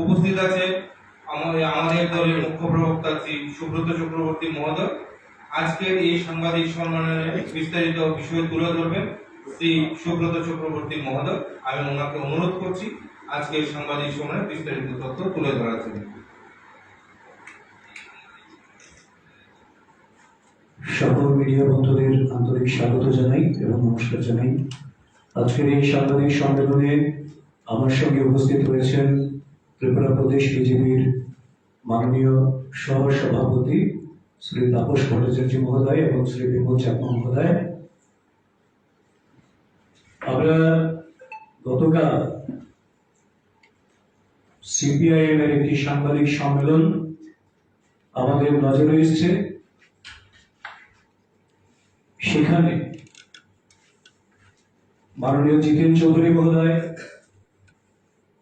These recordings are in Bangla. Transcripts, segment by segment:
উপস্থিত আছে আমাদের দলের মুখ্য প্রবক্তা শ্রী সুব্রত চক্রবর্তী মহোদয়। আজকের এই সাংবাদিক সম্মেলনে বিস্তারিত বিষয় তুলে ধরবেন শ্রী সুব্রত চক্রবর্তী মহোদয়। আমি ওনাকে অনুরোধ করছি আজকের সাংবাদিক সম্মেলনে বিস্তারিত তথ্য তুলে ধরার জন্য। সকল মিডিয়া বন্ধুদের আন্তরিক স্বাগত জানাই এবং নমস্কার জানাই। আজকের এই সাংবাদিক সম্মেলনে আমার সঙ্গে উপস্থিত হয়েছেন ত্রিপুরা প্রদেশ বিজেপির মাননীয় সহ সভাপতি শ্রী তাপস ভট্টাচার্য মহোদয় এবং শ্রী বিমল চাকমা মহোদয়। আমরা গতকাল সিপিআইএম এর একটি সাংবাদিক সম্মেলন আমাদের নজরে এসেছে। সেখানে মাননীয় জিতেন চৌধুরী মহোদয়,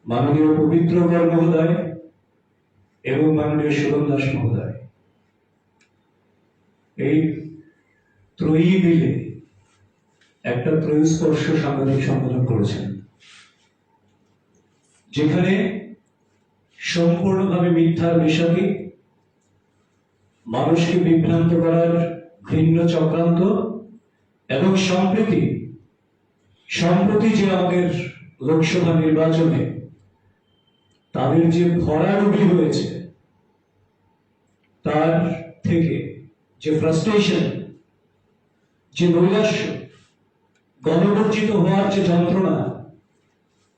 মাননীয় পবিত্রকর মহোদয় এবং মাননীয় সুরম দাস মহোদয়। এই ত্রয়ী মিলে একটা ত্রয়স্পর্শ সাংবাদিক সম্মেলন করেছেন, যেখানে সম্পূর্ণভাবে মিথ্যার বিষয়টি মানুষকে বিভ্রান্ত করার ভিন্ন চক্রান্ত এবং সম্প্রতি সম্প্রতি যে আমাদের লোকসভা নির্বাচনে তাদের যে ভরাডুবি হয়েছে, তার থেকে যে ফ্রাস্ট্রেশন যে নৈরাশ্য, গণবর্জিত হওয়ার যে যন্ত্রণা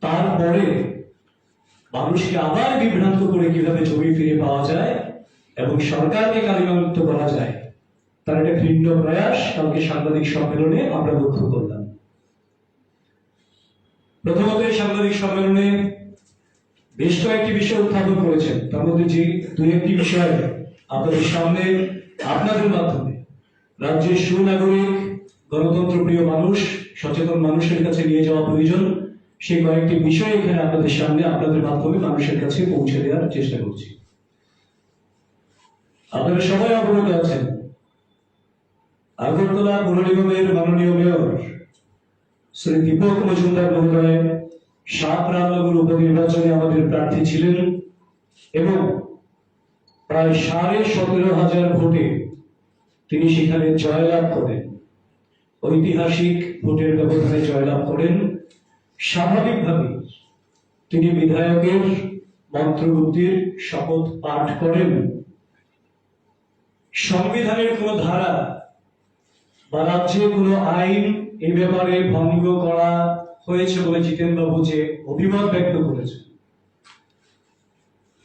তারপরে মানুষকে আবার বিভ্রান্ত করে কীভাবে জমি ফিরে পাওয়া যায় এবং সরকারকে কালিমামুক্ত করা যায়, তার একটা ভিন্ন প্রয়াস কালকে সাংবাদিক সম্মেলনে আমরা লক্ষ্য করলাম। প্রথমত এই সাংবাদিক সম্মেলনে বেশ কয়েকটি বিষয় উত্থাপন করেছেন। তার মধ্যে যে দুই একটি বিষয় আপনাদের সামনে আপনাদের মাধ্যমে। রাজ্যের সুনাগরিক গণতন্ত্র প্রিয় মানুষ, সচেতন মানুষের কাছে নিয়ে যাওয়া প্রয়োজন, সেই কয়েকটি বিষয় এখানে আপনাদের সামনে আপনাদের মাধ্যমে মানুষের কাছে পৌঁছে দেওয়ার চেষ্টা করছি। আপনারা সবাই অবগত আছেন, আগরতলা পৌর নিগমের মাননীয় মেয়র শ্রী দীপক মজুমদার মহোদয় সাত রামনগর উপনির্বাচনে আমাদের প্রার্থী ছিলেন এবং প্রায় সাড়ে সতেরো হাজার ভোটে তিনি সেখানে জয়লাভ করেন। ঐতিহাসিক ভোটের ব্যবধানে জয়লাভ করেন। স্বাভাবিকভাবে তিনি বিধায়কের মন্ত্রবুদ্ধির শপথ পাঠ করেন। সংবিধানের কোন ধারা বা রাজ্যে কোনো আইন এই ব্যাপারে ভঙ্গ করা হয়েছে বলে জিতেন বাবু যে অভিমত ব্যক্ত করেছেন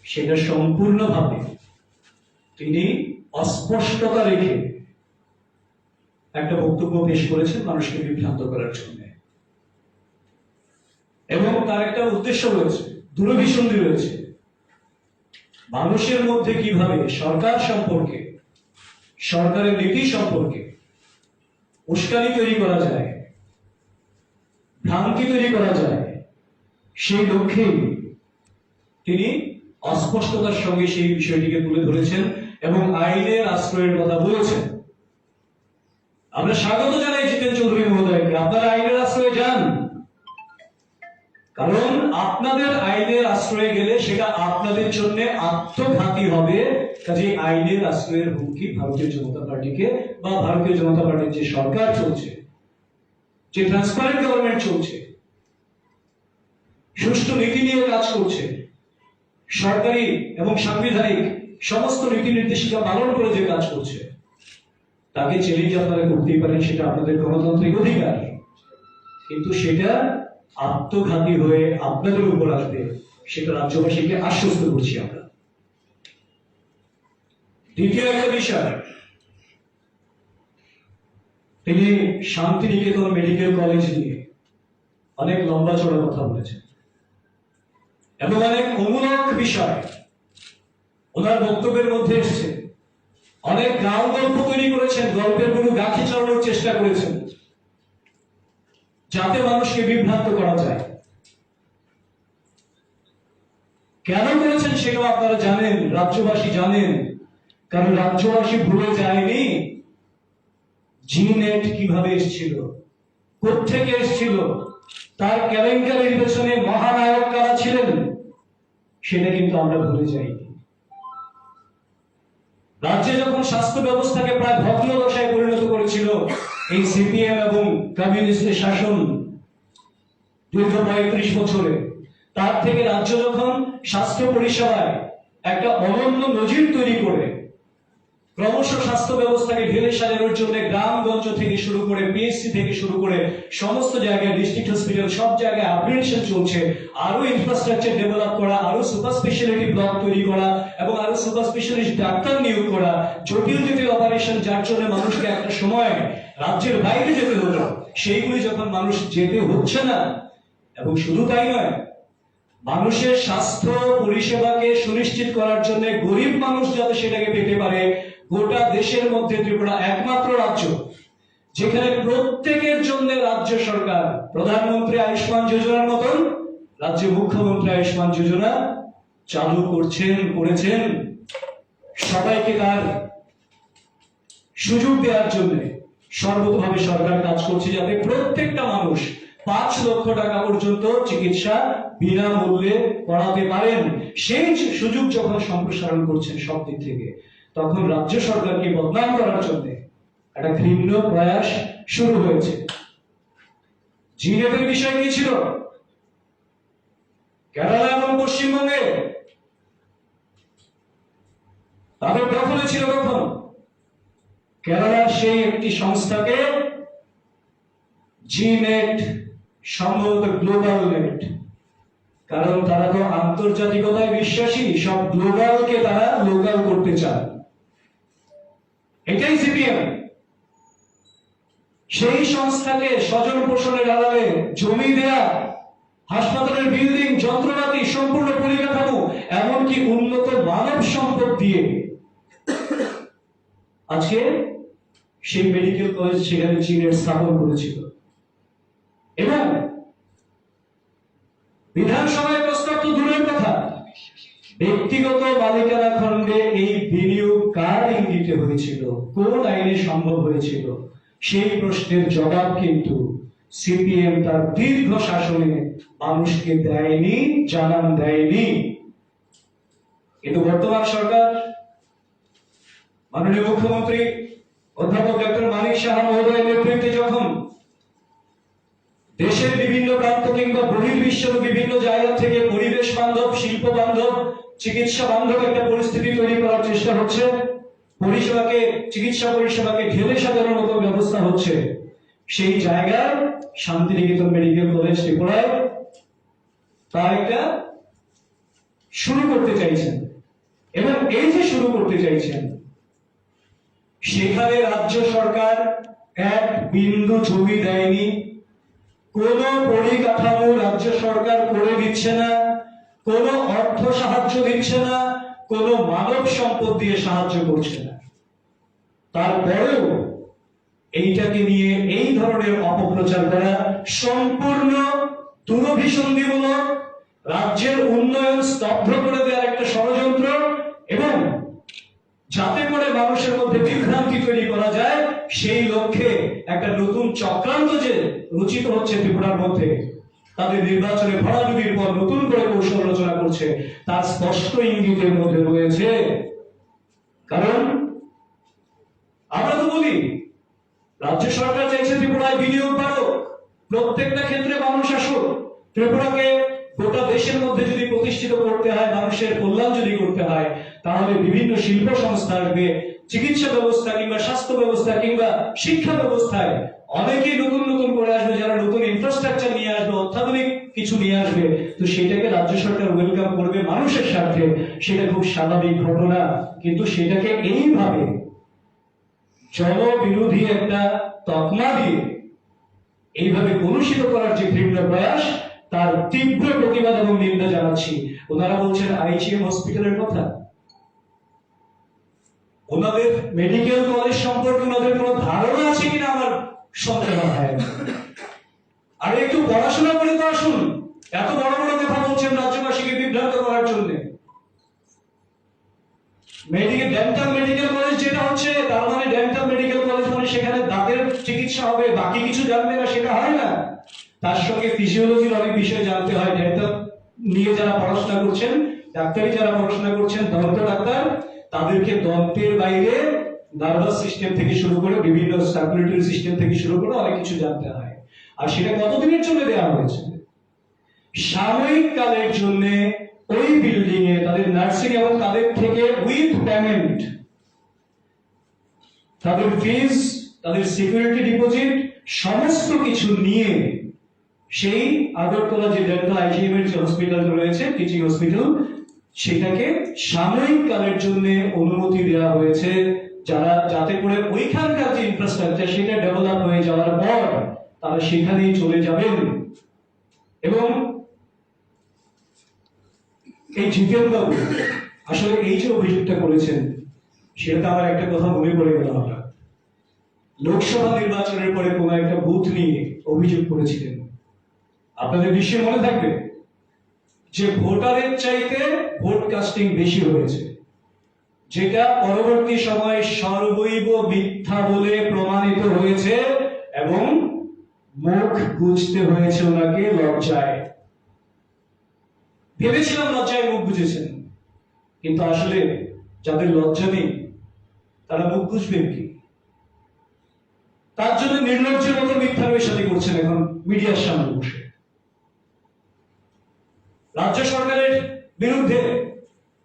সেটা সম্পূর্ণভাবে তিনি অস্পষ্টতা রেখে একটা বক্তব্য পেশ করেছেন মানুষকে বিভ্রান্ত করার জন্য। এবং তার একটা উদ্দেশ্য রয়েছে, দূরভিসন্ধি রয়েছে। মানুষের মধ্যে কীভাবে সরকার সম্পর্কে, সরকারের নীতি সম্পর্কে উস্কানি তৈরি করা যায়, ভ্রান্তি তৈরি করা যায়, সেই লক্ষ্যেই তিনি অস্পষ্টতার সঙ্গে সেই বিষয়টিকে তুলে ধরেছেন এবং আইনের আশ্রয়ের কথা বলেছেন। আমরা স্বাগত জানাই জিতেন চৌধুরী মহোদয়কে। আপনারা আইনের আশ্রয়ে যান। কারণ আপনাদের আইনের আশ্রয়ে গেলে সেটা আপনাদের জন্য আত্মঘাতী হবে কাজে আইনের আশ্রয়ের হুমকি ভারতীয় জনতা পার্টিকে বা ভারতীয় জনতা পার্টির যে সরকার চলছে, যে ট্রান্সপারেন্ট গভর্নমেন্ট চলছে, সুষ্ঠু নীতি নিয়ে কাজ করছে, সরকারি এবং সাংবিধানিক সমস্ত নীতি নির্দেশিকা পালন করে যে কাজ করছে, তাকে চ্যালেঞ্জ আপনারা করতেই পারেন সেটা আপনাদের গণতান্ত্রিক অধিকার। কিন্তু সেটা আত্মঘাতী হয়ে আপনাদের উপর আসবে, সেটা রাজ্যবাসীকে আশ্বস্ত করছি আমরা। দ্বিতীয় একটা বিষয়, তিনি শান্তিনিকেতন মেডিকেল কলেজ নিয়ে অনেক লম্বা চড়া কথা বলেছেন। এবং অনেক অমূলক বিষয় ওনার বক্তব্যের মধ্যে এসছে। অনেক গান গল্প তৈরি করেছেন, গল্পের গুরু গাছি চালানোর চেষ্টা করেছেন, যাতে মানুষকে বিভ্রান্ত করা যায়। কেন করেছেন সেটাও আপনারা জানেন, রাজ্যবাসী জানেন। কারণ রাজ্যবাসী ভুলে যায়নি। জি নেট কীভাবে এসেছিল? কোথেকে এসেছিল? তার কেলেঙ্কারির পেছনে মহানায়ক কারা ছিলেন? সেটা কিন্তু আমরা ভুলে যাইনি। রাজ্যে যখন স্বাস্থ্য ব্যবস্থাকে প্রায় ভগ্ন দশায় পরিণত করেছিল এই সিপিএম এবং কমিউনিস্টের শাসন দীর্ঘ পঁয়ত্রিশ বছরে, তার থেকে রাজ্য যখন স্বাস্থ্য পরিষেবায় একটা অনন্য নজির তৈরি করে ক্রমশ স্বাস্থ্য ব্যবস্থাকে ঢেলে সাজানোর জন্য গ্রামগঞ্জ থেকে শুরু করে পিএসসি থেকে শুরু করে সমস্ত জায়গায় ডিস্ট্রিক্ট হসপিটাল সব জায়গায় আপগ্রেডেশন চলছে। আরও ইনফ্রাস্ট্রাকচার ডেভেলপ করা আরও সুপার স্পেশালিটি ব্লক তৈরি করা এবং আরও সুপার স্পেশালিস্ট ডাক্তার নিয়োগ করা। জটিল জটিল অপারেশন যার জন্য মানুষকে একটা সময় রাজ্যের বাইরে যেতে হতো সেইগুলি যখন মানুষ যেতে হচ্ছে না, এবং শুধু তাই নয় মানুষের স্বাস্থ্য পরিষেবাকে সুনিশ্চিত করার জন্য গরিব মানুষ যাতে সেটাকে পেতে পারে, গোটা দেশের মধ্যে ত্রিপুরা একমাত্র রাজ্য, যেখানে প্রত্যেকের জন্য রাজ্য সরকার, প্রধানমন্ত্রী আয়ুষ্মান যোজনার মতন রাজ্যে মুখ্যমন্ত্রী আয়ুষ্মান যোজনা চালু করছেন, করেছেন। সবাইকে তার সুযোগ দেওয়ার জন্য সর্বতভাবে সরকার কাজ করছে যাতে প্রত্যেকটা মানুষ পাঁচ লক্ষ টাকা পর্যন্ত চিকিৎসা বিনামূল্যে করাতে পারেন। সেই সুযোগ যখন সম্প্রসারণ করছেন সব দিক থেকে, তখন রাজ্য সরকারকে বদনাম করার জন্য একটা ঘৃণ্য প্রয়াস শুরু হয়েছে। জিনেটের বিষয় কি ছিল? কেরালা এবং পশ্চিমবঙ্গে তাদের দখলে ছিল কখন? কেরালার সেই একটি সংস্থাকে জি নেট সম্ভবত গ্লোবাল নেট কারণ তারা তো আন্তর্জাতিকতায় বিশ্বাসী, সব গ্লোবালকে তারা লোকাল করতে চায়। এটাই সিপিএম সেই সংস্থাকে স্বজন পোষণের আড়ালে জমি দেয়া, হাসপাতালের বিল্ডিং যন্ত্রপাতি সম্পূর্ণ পরিকাঠামো, এমনকি উন্নত মানব সম্পদ দিয়ে। আজকে সেই মেডিকেল কলেজ সেখানে চীনের স্থাপন করেছিল। এবং বিধানসভায় প্রস্তাব তো দূরের কথা। ব্যক্তিগত মালিকানা খণ্ডে এই বিনিয়োগ কার ইঙ্গিতে হয়েছিল? কোন আইনে সম্ভব হয়েছিল? সেই প্রশ্নের জবাব কিন্তু সিপিএম তার দীর্ঘ শাসনে মানুষকে দেয়নি, জানান দেয়নি। কিন্তু বর্তমান সরকার, মাননীয় মুখ্যমন্ত্রী অধ্যাপক ডক্টর মানিক সাহা মহোদয়ের নেতৃত্বে যখন দেশের বিভিন্ন প্রান্ত কিংবা বহির্বিশ্বের বিভিন্ন জায়গা থেকে পরিবেশ বান্ধব, শিল্প বান্ধব, চিকিৎসা বান্ধব একটা পরিস্থিতি তৈরি করার চেষ্টা হচ্ছে। পরিষেবাকে, চিকিৎসা পরিষেবাকে ঢেলে সাজানোর মতো ব্যবস্থা হচ্ছে। সেই জায়গায় শান্তিনিকেতন মেডিকেল কলেজ ত্রিপুরায় তার একটা শুরু করতে চাইছেন। এবং এই যে শুরু করতে চাইছেন, সেখানে রাজ্য সরকার এক বিন্দু জমি দেয়নি। কোন পরিকাঠামো রাজ্য সরকার করে দিচ্ছে না, কোন অর্থ সাহায্য দিচ্ছে না, কোন মানব সম্পদ দিয়ে সাহায্য করছে না। তারপরেও এইটাকে নিয়ে এই ধরনের অপপ্রচার করা সম্পূর্ণ দুরভিসন্ধিমূলক, রাজ্যের উন্নয়ন স্তব্ধ করে দেওয়ার একটা ষড়যন্ত্র এবং যাতে করে মানুষের মধ্যে বিভ্রান্তি তৈরি করা যায়, সেই লক্ষ্যে একটা নতুন চক্রান্ত যে রচিত হচ্ছে ত্রিপুরার মধ্যে, তাদের নির্বাচনে ভরাডুবির পর নতুন করে কৌশল রচনা করছে, তার স্পষ্ট ইঙ্গিতের মধ্যে রয়েছে, কারণ আমরা তো বলি, রাজ্য সরকার চাইছে ত্রিপুরায় বিনিয়োগ বাড়ো প্রত্যেকটা ক্ষেত্রে মানুষ আসুক, ত্রিপুরাকে গোটা দেশের মধ্যে যদি প্রতিষ্ঠিত করতে হয়, মানুষের কল্যাণ যদি করতে হয়, তাহলে বিভিন্ন শিল্প সংস্থা আসবে চিকিৎসা ব্যবস্থা কিংবা স্বাস্থ্য ব্যবস্থা কিংবা শিক্ষা ব্যবস্থায় অনেকেই নতুন নতুন করে আসবে, যারা নতুন ইনফ্রাস্ট্রাকচার নিয়ে আসবে, অত্যাধুনিক কিছু নিয়ে আসবে, তো সেটাকে রাজ্য সরকার ওয়েলকাম করবে মানুষের স্বার্থে, সেটা খুব স্বাভাবিক ঘটনা। কিন্তু সেটাকে এইভাবে জনবিরোধী একটা তকমা দিয়ে এইভাবে কলুষিত করার যে ঘৃণ্য প্রয়াস তার তীব্র প্রতিবাদ এবং নিন্দা জানাচ্ছি। ওনারা বলছেন আইজিএম হসপিটালের কথা। ওনাদের মেডিকেল কলেজ সম্পর্কে ওনাদের কোনো ধারণা আছে কিনা আমার সন্দেহ হয় আর একটু পড়াশোনা করে তো আসুন। এত বড় বড় কথা বলছেন রাজ্যবাসীকে বিভ্রান্ত করার জন্য। মেডিকেল ডেন্টাল মেডিকেল কলেজ যেটা হচ্ছে, তার মানে ডেন্টাল মেডিকেল কলেজ মানে সেখানে দাঁতের চিকিৎসা হবে, বাকি কিছু জানবে না সেটা তার সঙ্গে ফিজিওলজির অনেক বিষয় জানতে হয়। ডেন্টাল নিয়ে যারা পড়াশোনা করছেন, ডাক্তারি যারা পড়াশোনা করছেন দন্ত ডাক্তার, তাদেরকে দন্তের বাইরে নার্ভাস সিস্টেম থেকে শুরু করে বিভিন্ন সার্কুলেটরি সিস্টেম থেকে শুরু করে অনেক কিছু জানতে হয়। আর সেটা কতদিনের জন্য দেওয়া হয়েছে? সাময়িক কালের জন্য ওই বিল্ডিং এ তাদের নার্সিং এবং তাদের থেকে উইথ পেমেন্ট তাদের ফিজ তাদের সিকিউরিটি ডিপোজিট সমস্ত কিছু নিয়ে সেই আগরতলা যে ডেন্টাল আইজিএম এর যে হসপিটাল রয়েছে টিচিং হসপিটাল সেটাকে সাময়িক কালের জন্য অনুমতি দেওয়া হয়েছে যারা, যাতে করে ওইখানকার যে ইনফ্রাস্ট্রাকচার সেটা ডেভেলপ হয়ে যাওয়ার পর তারা সেখানেই চলে যাবেন। এবং এই জিতেন বাবু আসলে এই যে অভিযোগটা করেছেন, সেটা আমার একটা কথা মনে পড়ে গেল হঠাৎ লোকসভা নির্বাচনের পরে কোন একটা বুথ নিয়ে অভিযোগ করেছিলেন। আপনাদের নিশ্চয়ই মনে থাকবে? যে ভোটারের চাইতে ভোট কাস্টিং বেশি হয়েছে। যেটা পরবর্তী সময়ে সর্বৈব মিথ্যা বলে প্রমাণিত হয়েছে এবং মুখ বুঝতে হয়েছে ওনাকে লজ্জায়। ভেবেছিলাম লজ্জায় মুখ বুঝেছেন কিন্তু আসলে যাদের লজ্জা নেই, তারা মুখ বুঝবেন কি? তার জন্য নির্লজ্জের মতো মিথ্যা সাথে করছেন এখন মিডিয়ার সামনে বসে। রাজ্য সরকারের বিরুদ্ধে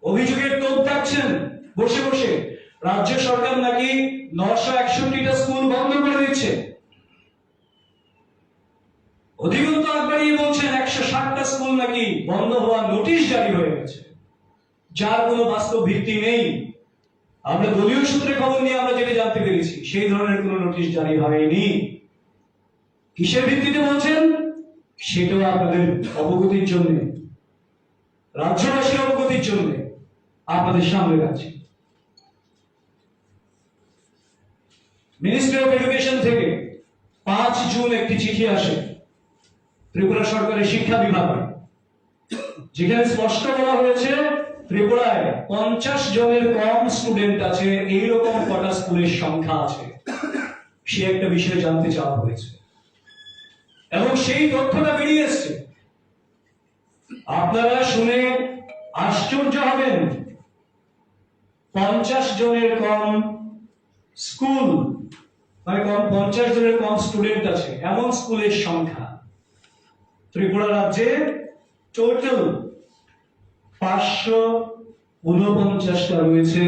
অভিযোগের তোপ ডাকছেন বসে বসে। রাজ্য সরকার নাকি নশো একষট্টিটা স্কুল বন্ধ করে দিচ্ছে। অধিকন্ত আকবরী বলছেন, একশো ষাটটা স্কুল নাকি বন্ধ হওয়ার নোটিশ জারি হয়ে গেছে। যার কোনো বাস্তব ভিত্তি নেই। আমরা দলীয় সূত্রে খবর নিয়ে আমরা যেটা জানতে পেরেছি, সেই ধরনের কোনো নোটিশ জারি হয়নি। কিসের ভিত্তিতে বলছেন? সেটাও আপনাদের অবগতির জন্য। রাজ্যবাসীর অবগতির জন্য আপনাদের সামনে রাখছি। মিনিস্ট্রি অফ এডুকেশন থেকে পাঁচ জুন একটি চিঠি আসে ত্রিপুরা সরকারের শিক্ষা বিভাগে। যেখানে স্পষ্ট বলা হয়েছে, ত্রিপুরায় পঞ্চাশ জনের কম স্টুডেন্ট আছে, এইরকম কটা স্কুলের সংখ্যা আছে। সে একটা বিষয়ে জানতে চাওয়া হয়েছে। এবং সেই তথ্যটা বেরিয়ে এসছে। আপনারা শুনে আশ্চর্য হবেন। পঞ্চাশ জনের কম স্কুল মানে কম পঞ্চাশ জনের কম স্টুডেন্ট আছে, এমন স্কুলের সংখ্যা। ত্রিপুরা রাজ্যে টোটাল পাঁচশো উনপঞ্চাশটা রয়েছে,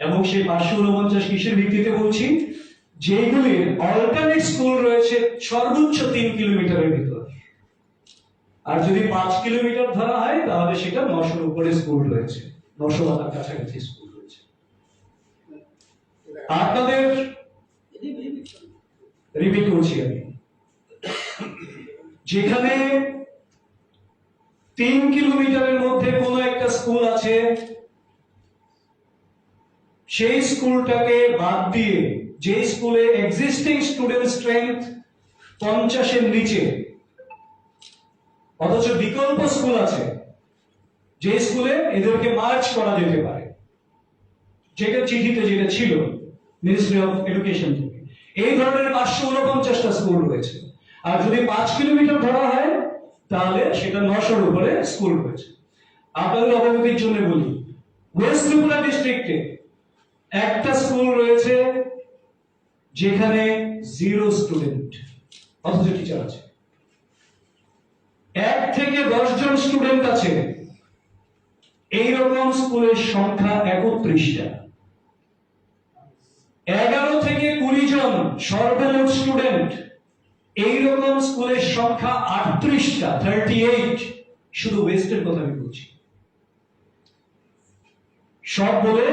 এবং সেই পাঁচশো উনপঞ্চাশ কিসের ভিত্তিতে বলছি? যেগুলির অল্টারনেট স্কুল রয়েছে সর্বোচ্চ তিন কিলোমিটারের ভিতর। আর যদি পাঁচ কিলোমিটার ধরা হয়, তাহলে সেটা নশোর উপরে স্কুল রয়েছে। নশো তার কাছাকাছি স্কুল রয়েছে। আপনাদের রিপিট করছি আমি। যেখানে তিন কিলোমিটারের মধ্যে কোনো একটা স্কুল আছে, সেই স্কুলটাকে বাদ দিয়ে যে স্কুলে এক্সিস্টিং স্টুডেন্ট স্ট্রেংথ পঞ্চাশের নিচে অথচ বিকল্প স্কুল আছে। যে স্কুলে এদেরকে মার্চ করা যেতে পারে। যেটা চিঠিতে যেটা ছিল মিনিস্ট্রি অফ এডুকেশন থেকে। এই ধরনের পাঁচশো উনপঞ্চাশটা স্কুল রয়েছে। আর যদি পাঁচ কিলোমিটার ধরা হয়, তাহলে সেটা নশোর উপরে স্কুল রয়েছে। আপনাদের অবগতির জন্য বলি ওয়েস্ট ত্রিপুরা ডিস্ট্রিক্টে একটা স্কুল রয়েছে, যেখানে জিরো স্টুডেন্ট অথচ টিচার আছে। থেকে জন স্টুডেন্ট আছে। এইরকম স্কুলের সংখ্যা একত্রিশটা। এগারো থেকে কুড়ি জন সর্বমোট স্টুডেন্ট এইরকম স্কুলের সংখ্যা আটত্রিশটা থার্টি এইট শুধু ওয়েস্টের কথা আমি বলছি। সব বলে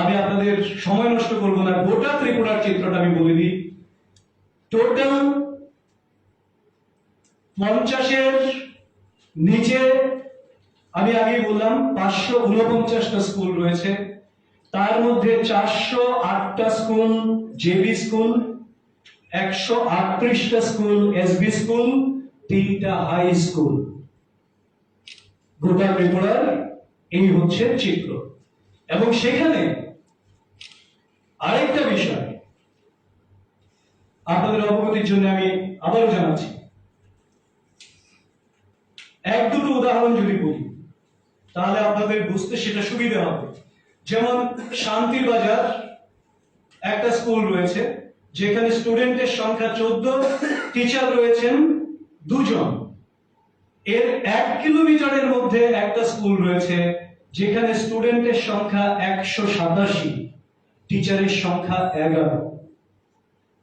আমি আপনাদের সময় নষ্ট করব না, গোটা ত্রিপুরার চিত্রটা আমি বলে দিই। টোটাল পঞ্চাশের নিচে আমি আগেই বললাম, পাঁচশো উনপঞ্চাশটা স্কুল রয়েছে। তার মধ্যে চারশো আটটা স্কুল জেবি স্কুল, একশো আটত্রিশটা স্কুল এসবি স্কুল, তিনটা হাই স্কুল। গোটা ত্রিপুরার এই হচ্ছে চিত্র। এবং সেখানে আরেকটা বিষয় আপনাদের অবগতির জন্য আমি আবারও জানাচ্ছি। এক দুটো উদাহরণ যদি বলি, তাহলে আপনাদের বুঝতে সেটা সুবিধা হবে। যেমন শান্তির বাজার, একটা স্কুল রয়েছে, যেখানে স্টুডেন্টের সংখ্যা চোদ্দ, টিচার রয়েছেন দুজন। এর এক কিলোমিটারের মধ্যে একটা স্কুল রয়েছে, যেখানে স্টুডেন্টের সংখ্যা একশো সাতাশি, টিচারের সংখ্যা এগারো।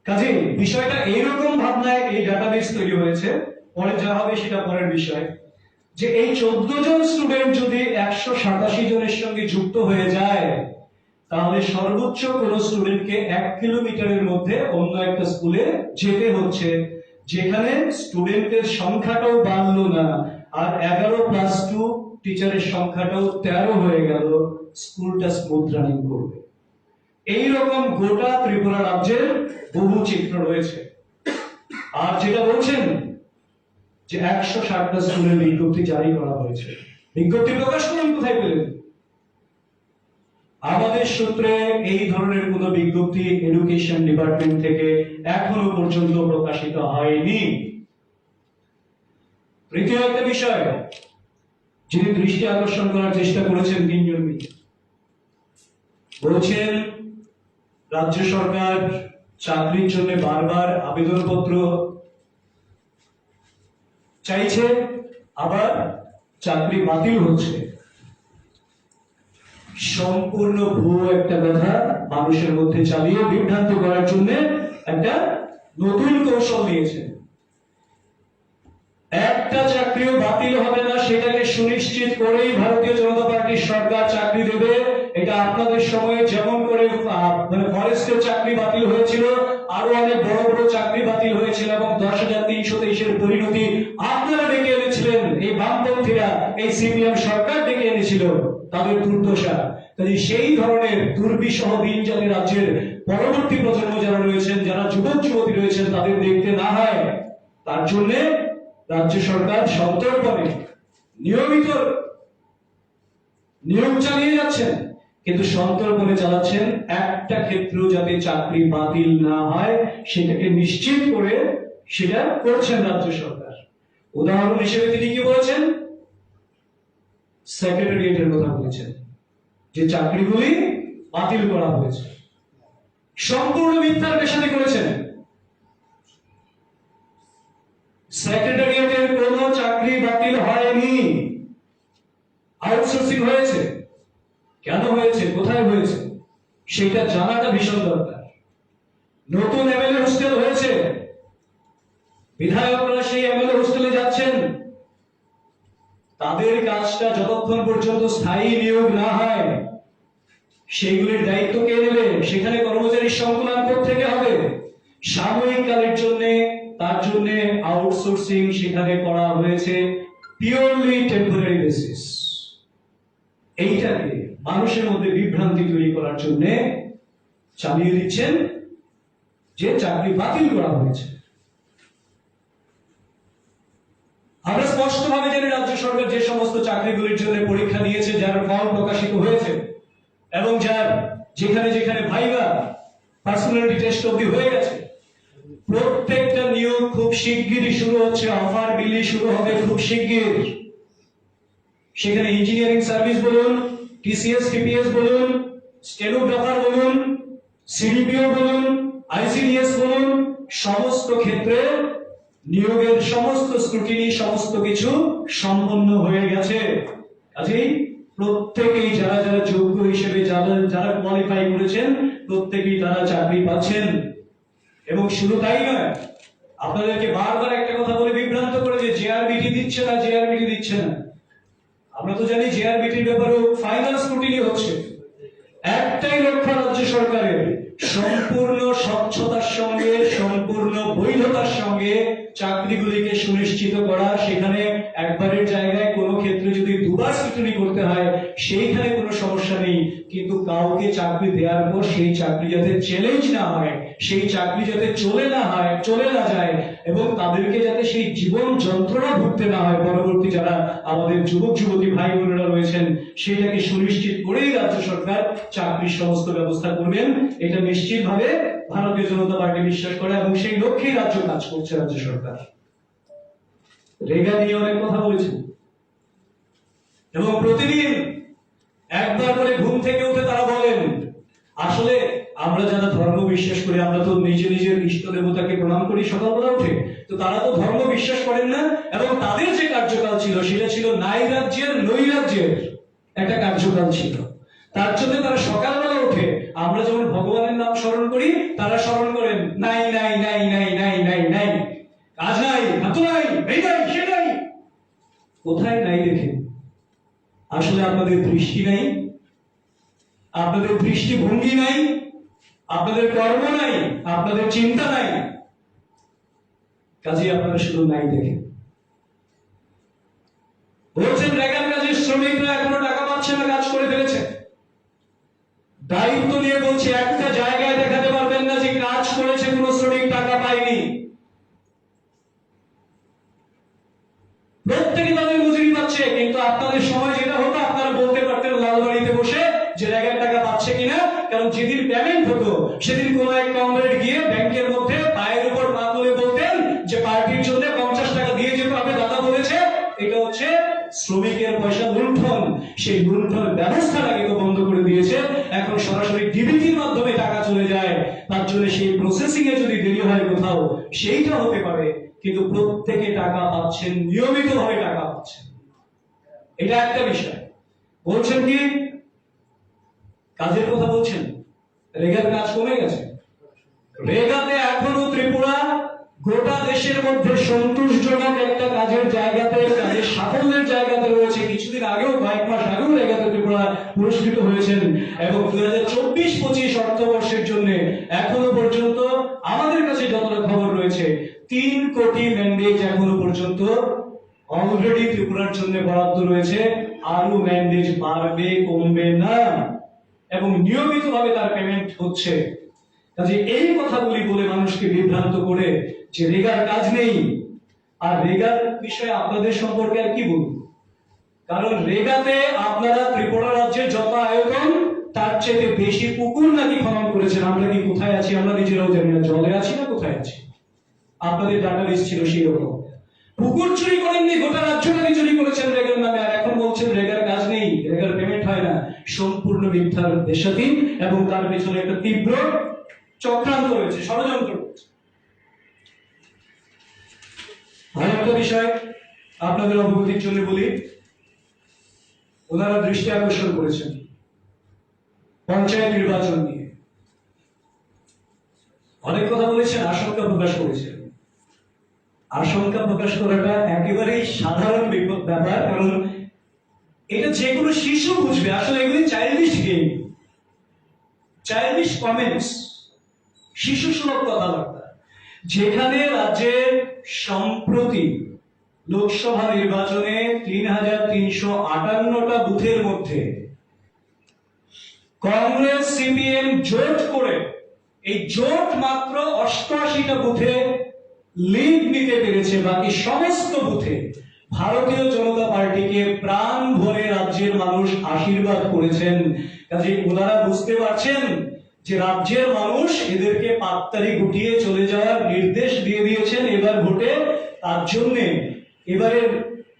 কাজে বিষয়টা এইরকম ভাবনায় এই ডাটাবেস তৈরি হয়েছে, পরে যা হবে সেটা পরের বিষয়। যে এই চোদ্দ জন স্টুডেন্ট যদি একশো সাতাশি জনের সঙ্গে যুক্ত হয়ে যায়, তাহলে সর্বোচ্চ কোন স্টুডেন্টকে এক কিলোমিটারের মধ্যে অন্য একটা স্কুলে যেতে হচ্ছে, যেখানে স্টুডেন্টের সংখ্যাটাও বাড়লো না, আর এগারো প্লাস টু টিচারের সংখ্যাটাও তেরো হয়ে গেল স্কুলটা স্মুথ করবে। এইরকম গোটা ত্রিপুরা রাজ্যের বহু চিত্র রয়েছে। আর যেটা বলছেন যে একশো ষাটটা স্কুলের বিজ্ঞপ্তি জারি করা হয়েছে। বিজ্ঞপ্তি প্রকাশ করুন কোথায় পেলেন আমাদের সূত্রে এই ধরনের কোনো বিজ্ঞপ্তি এডুকেশন ডিপার্টমেন্ট থেকে এখনও পর্যন্ত প্রকাশিত হয়নি। তৃতীয় একটা বিষয়, যিনি দৃষ্টি আকর্ষণ করার চেষ্টা করেছেন তিনজন বলছেন, রাজ্য সরকার চাকরির জন্য বারবার আবেদনপত্র চাইছে, আবার চাকরি বাতিল হচ্ছে। সম্পূর্ণ ভুয়ো একটা কথা মানুষের মধ্যে চালিয়ে বিভ্রান্ত করার জন্য একটা নতুন কৌশল নিয়েছেন। একটা চাকরিও বাতিল হবে না, সেটাকে সুনিশ্চিত করেই ভারতীয় জনতা পার্টির সরকার চাকরি দেবে। এটা আপনাদের সময়ে যেমন করে মানে ফরেস্টের চাকরি বাতিল হয়েছিল, আরও অনেক বড় বড় চাকরি বাতিল হয়েছিল এবং দশ হাজার তিনশো তেইশের পরিণতি আপনারা ডেকে এনেছিলেন। এই বামপন্থীরা, এই সিপিএম সরকার ডেকে এনেছিল তাদের দুর্দশা। কাজে সেই ধরনের দুর্বিষহ দিন যাতে রাজ্যের পরবর্তী প্রজন্ম যারা রয়েছেন, যারা যুবক যুবতী রয়েছেন, তাদের দেখতে না হয়। তার জন্য রাজ্য সরকার সন্তর্পণে নিয়মিত নিয়োগ চালিয়ে যাচ্ছেন, কিন্তু সন্তর্পণে চালাচ্ছেন একটা ক্ষেত্রেও যাতে চাকরি বাতিল না হয়, সেটাকে নিশ্চিত করে সেটা করছেন রাজ্য সরকার। উদাহরণ হিসেবে তিনি কি বলেছেন? সেক্রেটারিয়েটের কথা বলেছেন, যে চাকরিগুলি বাতিল করা হয়েছে। সম্পূর্ণ মিথ্যার পেশানি করেছেন। সেক্রেটারিয়েটের কোনো চাকরি বাতিল হয়নি। আউটসোর্সিং হয়েছে? কেন হয়েছে? কোথায় হয়েছে? সেটা জানাটা ভীষণ দরকার। নতুন এমএলএ হোস্টেল হয়েছে। বিধায়করা সেই এমএলএ হোস্টেলে যাচ্ছেন। তাদের কাজটা যতক্ষণ পর্যন্ত স্থায়ী নিয়োগ না হয় সেইগুলির দায়িত্ব কে নেবে? সেখানে কর্মচারীর সংকুলান থেকে হবে। সাময়িক কালের জন্য তার জন্য আউটসোর্সিং সেখানে করা হয়েছে পিওরলি টেম্পোরারি বেসিস এইটাকে মানুষের মধ্যে বিভ্রান্তি তৈরি করার জন্য চালিয়ে দিচ্ছেন যে চাকরি বাতিল করা হয়েছে। আমরা স্পষ্টভাবে জানি রাজ্য সরকার যে সমস্ত চাকরিগুলির জন্য পরীক্ষা দিয়েছে, যার ফল প্রকাশিত হয়েছে এবং যার যেখানে যেখানে ভাইবা পার্সোনালিটি টেস্ট অবধি হয়ে গেছে শিগগিরই শুরু হচ্ছে অফার বিলি শুরু হবে খুব শিগগির। সেখানে ইঞ্জিনিয়ারিং সার্ভিস বলুন টিসিএস টিপিএস বলুন স্টেনোগ্রাফার বলুন সিডিপিও বলুন আইসিডিএস বলুন, সমস্ত ক্ষেত্রে নিয়োগের সমস্ত স্ক্রুটিনি সমস্ত কিছু সম্পন্ন হয়ে গেছে। কাজেই প্রত্যেকেই যারা যারা যোগ্য হিসেবে যারা যারা কোয়ালিফাই করেছেন, প্রত্যেকেই তারা চাকরি পাচ্ছেন। এবং শুধু তাই নয় আপনাদেরকে বারবার একটা কথা বলে বিভ্রান্ত করে যে জেআরবিটি দিচ্ছে না জেআরবিটি দিচ্ছে না। আমরা তো জানি জেআরবিটির ব্যাপারেও ফাইনাল স্ক্রুটিনি হচ্ছে। একটাই লক্ষ্য রাজ্য সরকারের, সম্পূর্ণ স্বচ্ছতার সঙ্গে, সম্পূর্ণ বৈধতার সঙ্গে চাকরিগুলিকে সুনিশ্চিত করা। সেখানে একবারের জায়গায় কোনো ক্ষেত্রে যদি দুবার স্ক্রুটিনি করতে হয়, সেইখানে কোনো সমস্যা নেই। কিন্তু কাউকে চাকরি দেওয়ার পর সেই চাকরি যাতে চ্যালেঞ্জ না হয় সেই চাকরি যাতে চলে না হয়, চলে না যায়, এবং তাদেরকে যাতে সেই জীবন যন্ত্রণা ভুগতে না হয়, পরবর্তী যারা আমাদের যুবক, যুবতী ভাই, বোনেরা রয়েছেন, সেটাকে সুনিশ্চিত করেই রাজ্য সরকার চাকরির সমস্ত ব্যবস্থা করবেন। এটা নিশ্চিতভাবে ভারতীয় জনতা পার্টি বিশ্বাস করে এবং সেই লক্ষ্যেই রাজ্য কাজ করছে রাজ্য সরকার। রেগা নিয়ে অনেক কথা বলেছেন। এবং প্রতিদিন একবার করে ঘুম থেকে উঠে তারা বলেন, আসলে আমরা যারা ধর্ম বিশ্বাস করি, আমরা তো নিজে নিজের ইষ্ট দেবতাকে প্রণাম করি, সকালবেলা উঠে। তো তারা তো ধর্ম বিশ্বাস করেন না, এবং তাদের যে কার্যকাল ছিল, সেটা ছিল নাই রাজ্যের নৈ রাজ্যের একটা কার্যকাল ছিল। তার জন্য তারা সকালবেলা উঠে, আমরা যেমন ভগবানের নাম স্মরণ করি, তারা স্মরণ করেন, নাই নাই নাই নাই নাই নাই নাই, কাজ নাই হাত নাই এই নাই, সে নাই। কোথায় নাই দেখেন আসলে আপনাদের দৃষ্টি নাই, আপনাদের দৃষ্টিভঙ্গি নাই আপনাদের কর্ম নাই, আপনাদের চিন্তা নাই। কাজে আপনারা শুধু নাই দেখেন। বলছেন, রেগান কাজের শ্রমিকরা এখনও টাকা পাচ্ছে না, কাজ করে ফেলেছে। দায়িত্ব নিয়ে বলছে, একটা জায়গায় দেখাতে পারবেন না যে কাজ করেছে, কোনো শ্রমিক টাকা পায়নি। প্রত্যেকে তাদের মজুরি পাচ্ছে, কিন্তু আপনাদের সময় সেদিন কোন এক কমরেড গিয়ে ব্যাংকের মধ্যে পায়ের উপর পা তুলে বলতেন যে পার্টির জন্য পঞ্চাশ টাকা দিয়ে যেতে হবে দাদা বলেছে, এটা হচ্ছে শ্রমিকের পয়সা লুণ্ঠন। সেই লুণ্ঠন ব্যবস্থাটাকে তো বন্ধ করে দিয়েছে। এখন সরাসরি ডিবিটির মাধ্যমে টাকা চলে যায়। তার জন্য সেই প্রসেসিং এ যদি দেরি হয় কোথাও, সেইটা হতে পারে। কিন্তু প্রত্যেকে টাকা পাচ্ছেন নিয়মিত ভাবে টাকা পাচ্ছেন। এটা একটা বিষয়। বলছেন কি? কাজের কথা বলছেন? রেগার কাজ কমে গেছে। রেগাতে এখনও ত্রিপুরা, গোটা দেশের মধ্যে সন্তোষজনক একটা কাজের জায়গাতে, কাজের সাফল্যের জায়গাতে রয়েছে। কিছুদিন আগেও কয়েক মাস আগেও রেগাতে ত্রিপুরা পুরস্কৃত হয়েছেন এবং দুই হাজার চব্বিশ পঁচিশ অর্থবর্ষের জন্য এখনও পর্যন্ত আমাদের কাছে যতটা খবর রয়েছে, তিন কোটি ম্যান্ডেজ এখনও পর্যন্ত অলরেডি ত্রিপুরার জন্য বরাদ্দ রয়েছে। আরও ম্যান্ডেজ বাড়বে, কমবে না। এবং নিয়মিতভাবে তার পেমেন্ট হচ্ছে। কাজে এই কথাগুলি বলে মানুষকে বিভ্রান্ত করে যে রেগার কাজ নেই। আর রেগার বিষয়ে আপনাদের সম্পর্কে আর কি বলব? কারণ রেগাতে আপনারা ত্রিপুরা রাজ্যের যত আয়তন, তার চেয়ে বেশি পুকুর নাকি খনন করেছেন। আমরা কি কোথায় আছি? আমরা নিজেরাও জানি না। জলে আছি না কোথায় আছি? আপনাদের ডাটা লিস্ট ছিল সেই রকম। পুকুর চুরি করেননি, গোটা রাজ্যটাকে চুরি করেছেন রেগার নামে। আর এখন বলছেন রেগার কাজ নেই, রেগার পেমেন্ট হয় না। সম্পূর্ণ মিথ্যার দেশাধীন এবং তার পেছনে একটা তীব্র চক্রান্ত রয়েছে, ষড়যন্ত্র রয়েছে। আরেকটা বিষয় আপনাদের অবগতির জন্য বলি। ওনারা দৃষ্টি আকর্ষণ করেছেন পঞ্চায়েত নির্বাচন নিয়ে। অনেক কথা বলেছেন, আশঙ্কা প্রকাশ করেছেন। আশঙ্কা প্রকাশ করাটা একেবারেই সাধারণ ব্যাপার, কারণ এটা যে কোনো শিশু বুঝবে। আসলে এগুলি চাইল্ডিশ গেম চাইল্ডিশ কমেন্টস শিশু সুলভ কথাবার্তা। যেখানে রাজ্যের সম্প্রতি লোকসভা নির্বাচনে তিন হাজার তিনশো আটান্নটা বুথের মধ্যে কংগ্রেস, সিপিএম জোট করে এই জোট মাত্র অষ্টআশিটা বুথে লিড নিতে পেরেছে বাকি সমস্ত বুথে। ভারতীয় জনতা পার্টিকে প্রাণ ভরে রাজ্যের মানুষ আশীর্বাদ করেছেন। কাজে ওনারা বুঝতে পারছেন যে রাজ্যের মানুষ এদেরকে পাত্তারি গুটিয়ে চলে যাওয়ার নির্দেশ দিয়ে দিয়েছেন এবার ভোটে। তার জন্যে এবারের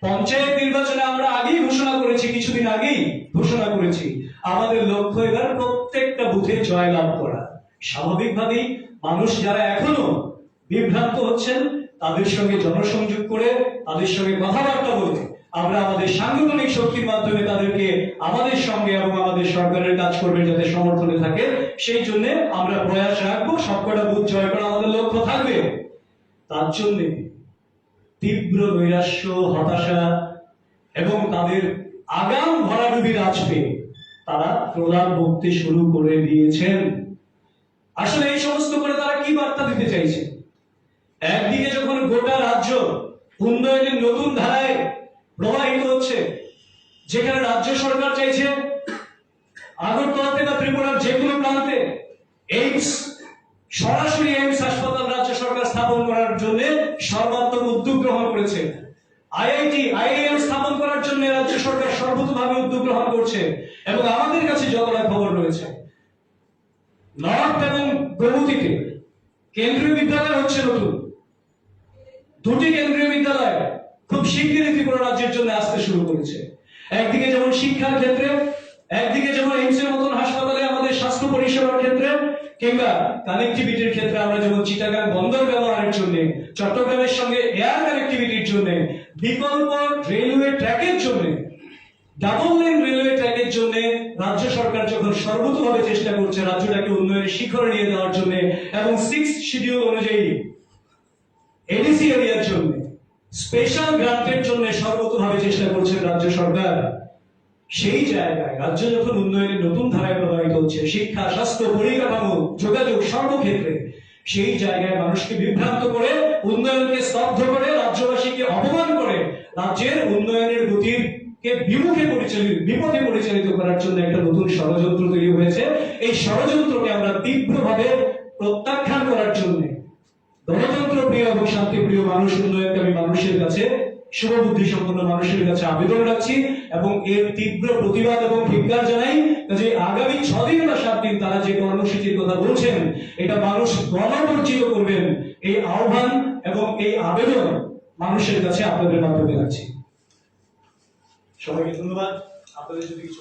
পঞ্চায়েত নির্বাচনে আমরা আগেই ঘোষণা করেছি, কিছুদিন আগেই ঘোষণা করেছি। আমাদের লক্ষ্য এবার প্রত্যেকটা বুথে জয়লাভ করা। স্বাভাবিকভাবেই মানুষ যারা এখনও বিভ্রান্ত হচ্ছেন তাদের সঙ্গে জনসংযোগ করে, তাদের সঙ্গে কথাবার্তা বলে আমরা আমাদের সাংগঠনিক শক্তির মাধ্যমে তাদেরকে আমাদের সঙ্গে এবং আমাদের সরকারের কাজ করবে যাতে সমর্থনে থাকে, সেই জন্য আমরা প্রয়াস রাখব, সবকটা বুথ জয় করা আমাদের লক্ষ্য থাকবে। তার জন্যে তীব্র নৈরাশ্য, হতাশা এবং তাদের আগাম ভরাডুবির আজকে তারা প্রলাপ বকতে শুরু করে দিয়েছেন। আসলে এই সমস্ত করে তারা কি বার্তা দিতে চাইছে? একদিকে যখন গোটা রাজ্য উন্নয়নের নতুন ধারায় প্রবাহিত হচ্ছে, যেখানে রাজ্য সরকার চাইছে আগরতলাতে বা ত্রিপুরার যে কোনো প্রান্তে এইমস, সরাসরি এইমস হাসপাতাল রাজ্য সরকার স্থাপন করার জন্য সর্বাত্মক উদ্যোগ গ্রহণ করেছে। আইআইটি, আইআইএম স্থাপন করার জন্য রাজ্য সরকার সর্বতভাবে উদ্যোগ গ্রহণ করছে এবং আমাদের কাছে যতটা খবর রয়েছে, নর্থ এবং গৌমতিতে কেন্দ্রীয় বিদ্যালয় হচ্ছে নতুন। দুটি কেন্দ্রীয় বিদ্যালয় খুব শিগগিরই ত্রিপুরা রাজ্যের জন্য আসতে শুরু করেছে। একদিকে যেমন শিক্ষার ক্ষেত্রে, একদিকে যেমন এইমস এর মতন হাসপাতালে আমাদের স্বাস্থ্য পরিষেবার ক্ষেত্রে, কিংবা কানেক্টিভিটির ক্ষেত্রে আমরা যেমন চিটাগাং বন্দর ব্যবহারের জন্য, চট্টগ্রামের সঙ্গে এয়ার কানেক্টিভিটির জন্য, বিকল্প রেলওয়ে ট্র্যাকের জন্য ডাবল লেন রেলওয়ে ট্র্যাকের জন্য রাজ্য সরকার যখন সর্বতভাবে চেষ্টা করছে রাজ্যটাকে উন্নয়নের শিখরে নিয়ে দেওয়ার জন্য, এবং সিক্স শিডিউল অনুযায়ী এডিসি এরিয়ার জন্য স্পেশাল গ্রান্টের জন্য সর্বতভাবে চেষ্টা করছে রাজ্য সরকার। সেই জায়গায় রাজ্য যখন উন্নয়নের নতুন ধারায় প্রবাহিত হচ্ছে, শিক্ষা, স্বাস্থ্য, পরিকাঠামো, যোগাযোগ সর্বক্ষেত্রে, সেই জায়গায় মানুষকে বিভ্রান্ত করে, উন্নয়নকে স্তব্ধ করে, রাজ্যবাসীকে অপমান করে, রাজ্যের উন্নয়নের গতির কে বিমুখে পরিচালিত, বিপথে পরিচালিত করার জন্য একটা নতুন ষড়যন্ত্র তৈরি হয়েছে। এই ষড়যন্ত্রকে আমরা তীব্রভাবে প্রত্যাখ্যান করার জন্য গণতন্ত্র প্রিয় এবং শান্তিপ্রিয় মানুষ উন্নয়নকামী মানুষের কাছে, শুভবুদ্ধি সম্পন্ন মানুষের কাছে আবেদন রাখছি এবং এর তীব্র প্রতিবাদ এবং ধিক্কার জানাই যে আগামী ছদিন বা সাত দিন তারা যে কর্মসূচির কথা বলছেন, এটা মানুষ গণবর্জিত করবেন। এই আহ্বান এবং এই আবেদন মানুষের কাছে আপনাদের মাধ্যমে রাখছি। সবাইকে ধন্যবাদ। আপনাদের যদি কিছু।